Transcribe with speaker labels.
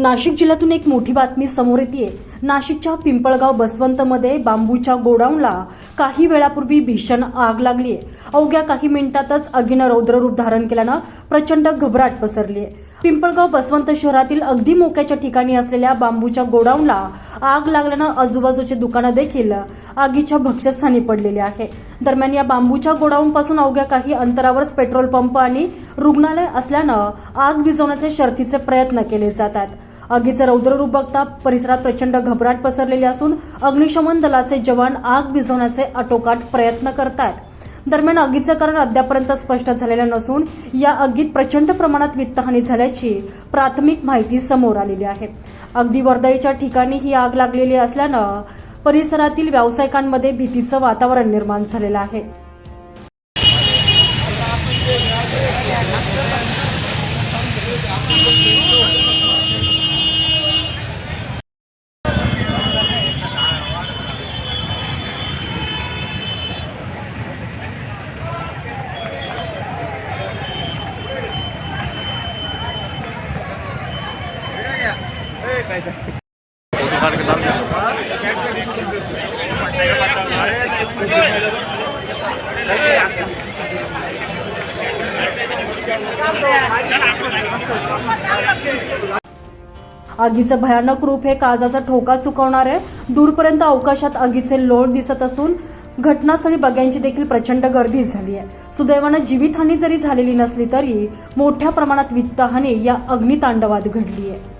Speaker 1: नाशिक जिल्ह्यातून एक मोठी बातमी समोर येते नाशिकच्या पिंपळगाव बसवंतमध्ये बांबूच्या गोडाऊनला काही वेळापूर्वी भीषण आग लागली आहे अवघ्या काही मिनिटातच आगीनं रौद्ररूप धारण केल्यानं प्रचंड घबराट पसरली आहे पिंपळगाव बसवंत शहरातील अगदी मोक्याच्या ठिकाणी असलेल्या बांबूच्या गोडाऊनला आग लागल्यानं आजूबाजूचे दुकानं देखील आगीच्या भक्ष्यस्थानी पडलेली आहे. दरम्यान या बांबूच्या गोडाऊनपासून अवघ्या काही अंतरावरच पेट्रोल पंप आणि रुग्णालय असल्यानं आग विझवण्याचे शर्थीचे प्रयत्न केले जातात. आगीचं रौद्ररूप बघता परिसरात प्रचंड घबराट पसरलेली असून अग्निशमन दलाचे जवान आग विझवण्याचे आटोकाट प्रयत्न करतायत. दरम्यान आगीचं कारण अद्यापर्यंत स्पष्ट झालेलं नसून या आगीत प्रचंड प्रमाणात वित्तहानी झाल्याची प्राथमिक माहिती समोर आलेली आहे. अगदी वर्दळीच्या ठिकाणी ही आग लागलेली असल्यानं परिसरातील व्यावसायिकांमध्ये भीतीचं वातावरण निर्माण झालेलं आहे. आगीचं भयानक रूप हे काळजाचा ठोका चुकवणार आहे दूरपर्यंत अवकाशात आगीचे लोळ दिसत असून घटनास्थळी बघ्यांची देखील प्रचंड गर्दी झाली आहे. सुदैवानं जीवितहानी जरी झालेली नसली तरी मोठ्या प्रमाणात वित्तहानी या अग्नितांडवात घडली आहे.